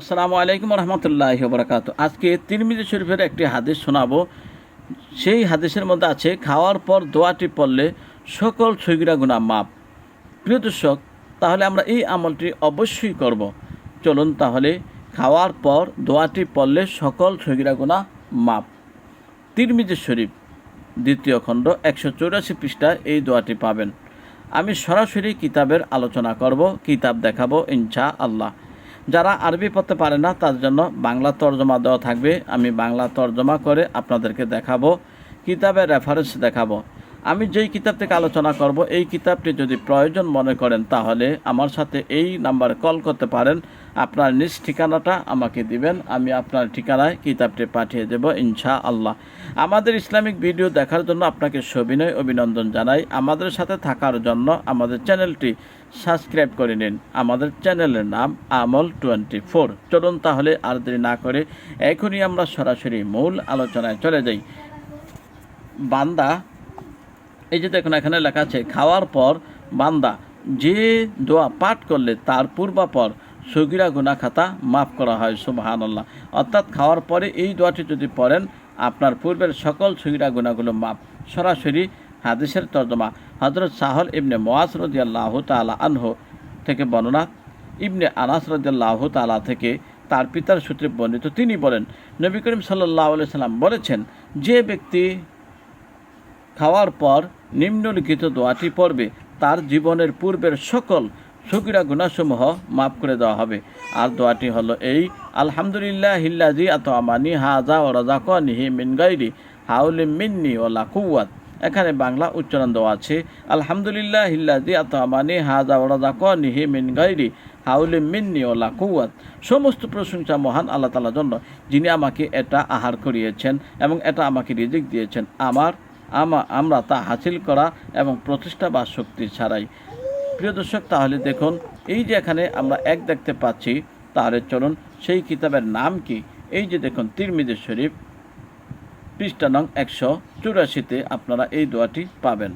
আসসালামু আলাইকুম রহমতুল্লাহ বরাকাত আজকে তিরমিজি শরীফের একটি হাদিস শোনাবো। সেই হাদিসের মধ্যে আছে, খাওয়ার পর দোয়াটি পড়লে সকল ছবিরা গুণা মাপ প্রিয় দর্শক, তাহলে আমরা এই আমলটি অবশ্যই করব। চলুন তাহলে খাওয়ার পর দোয়াটি পড়লে সকল ছবিরা গুণা মাপ তিরমিজি শরীফ, দ্বিতীয় খণ্ড, একশো চৌরাশি পৃষ্ঠায় এই দোয়াটি পাবেন। আমি সরাসরি কিতাবের আলোচনা করব, কিতাব দেখাবো ইনশা আল্লাহ যারা আরবি পড়তে পারে না, তার জন্য বাংলা তর্জমা দেওয়া থাকবে। আমি বাংলা তর্জমা করে আপনাদেরকে দেখাবো, কিতাবের রেফারেন্স দেখাবো। আমি যেই কিতাব থেকে আলোচনা করব, এই কিতাবটি যদি প্রয়োজন মনে করেন, তাহলে আমার সাথে এই নাম্বারে কল করতে পারেন। আপনার নিজ ঠিকানাটা আমাকে দিবেন, আমি আপনার ঠিকানায় কিতাবটি পাঠিয়ে দেব ইনশা আল্লাহ আমাদের ইসলামিক ভিডিও দেখার জন্য আপনাকে সবিনয় অভিনন্দন জানাই। আমাদের সাথে থাকার জন্য আমাদের চ্যানেলটি সাবস্ক্রাইব করে নিন। আমাদের চ্যানেলের নাম আমল টোয়েন্টি ফোর চলুন তাহলে আর দেরি না করে এখনই আমরা সরাসরি মূল আলোচনায় চলে যাই। বান্দা এই যে দেখুন এখানে লেখা আছে, খাওয়ার পর বান্দা যে দোয়া পাঠ করলে তার পূর্বাপর সগিরা গুনা খাতা মাফ করা হয়। সুবাহান আল্লাহ অর্থাৎ খাওয়ার পরে এই দোয়াটি যদি পড়েন, আপনার পূর্বের সকল সগিরা গুনাগুলো মাফ। সরাসরি হাদিসের তর্জমা। হজরত সাহল ইবনে মোয়াজ রদিয়াল্লাহ তালা আনহ থেকে বর্ণনা। ইবনে আনাস রদিয়াল্লাহ তালা থেকে তার পিতার সূত্রে বর্ণিত তিনি বলেন, নবী করিম সাল্লাহ সাল্লাম বলেছেন, যে ব্যক্তি খাওয়ার পর নিম্নলিখিত দোয়াটি পড়বে, তার জীবনের পূর্বের সকল সকিরা গুণাসমূহ মাফ করে দেওয়া হবে। আর দোয়াটি হলো এই আলহামদুলিল্লাহ হিল্লাজি আত আমানি হাজা ও রাজা নিহি মিন গাইরি হাউলি মিন্নি ও লাকুয়াত এখানে বাংলা উচ্চারণ দেওয়া আছে আলহামদুলিল্লাহ হিল্লাজি আত আমানি হাজা ও রাজা নিহি মিন গাইরি হাউলি মিন্নি ও লাকুয়াত সমস্ত প্রশংসা মহান আল্লাহ তালার জন্য, যিনি আমাকে এটা আহার করিয়েছেন এবং এটা আমাকে রিজিক দিয়েছেন। আমার আমা আমরা তা হাসিল করা এবং প্রতিষ্ঠা বা শক্তি ছাড়াই। প্রিয় দর্শক, তাহলে দেখুন, এই যে এখানে আমরা এক দেখতে পাচ্ছি, তাহলে চলুন, সেই কিতাবের নাম কি? এই যে দেখুন তিরমিদের শরীফ, পৃষ্ঠা নং একশো চুরাশিতে আপনারা এই দোয়াটি পাবেন।